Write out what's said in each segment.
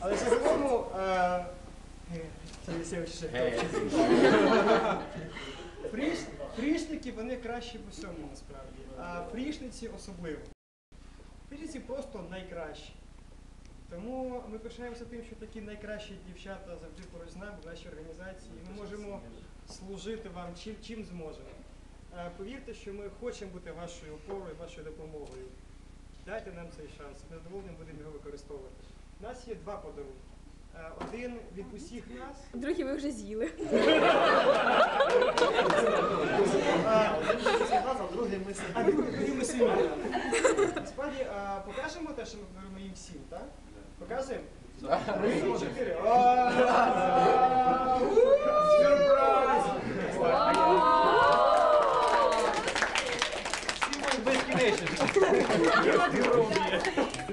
Але загалом е, е, ще топчик. Фрішники вони кращі в усьому насправді, а фрішниці особливо. Фрішниці просто найкращі. Тому ми пишаємося тим, що такі найкращі дівчата завжди поруч з нами в нашій організації. Ми можемо служити вам чим, чим зможемо. Е, Повірте, що ми хочемо бути вашою опорою, вашою допомогою. Дайте нам цей шанс. Ми задоволенням будемо його використовувати. У нас є два подарунки. Е, Один від усіх нас. Другі ви вже з'їли. А другий ми самі. Насправді, покажемо те, що ми подаруємо їм всім, так? Показуємо? Три, чотири. Сюрприз!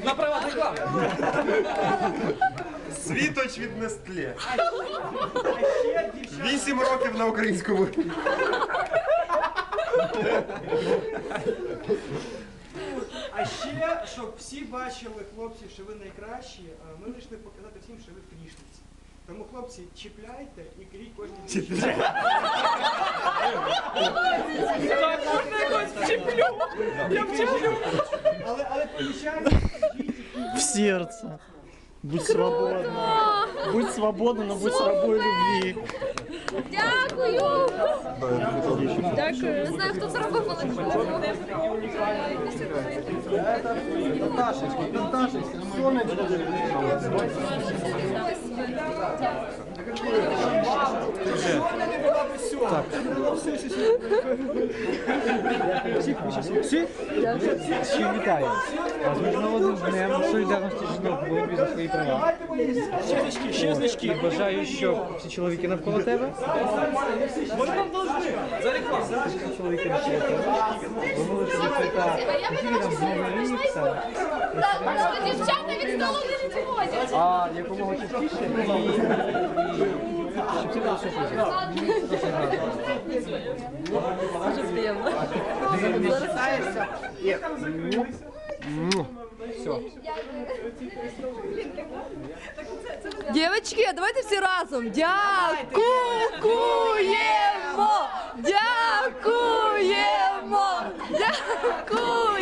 На права реклами. Світоч від Нестле. Вісім років на українському. А ще, щоб всі бачили, хлопці, що ви найкращі, ми вирішили показати всім, що ви фрішниці. Тому, хлопці, чіпляйте і крій кожній дівчині. Але, але помічайте, в сердце. Будь свободна. Будь свободна, но будь с рабой любви. Дякую! Дякую. Не знаю, хто це робив, але Ще вітаю. З міжнародним днем солідарності жінок боротьбі за свої права. ще значки, ще значки. Бажаю, щоб всі чоловіки навколо тебе. Всі чоловіки навколо тебе. Думали, що це які там знову все. Дівчата від столу не відходять. А якомога частіше і, і. Дуже гарно. Дуже приємно. Дівчатки, давайте всі разом. Дякуємо! Дякуємо! Дякуємо!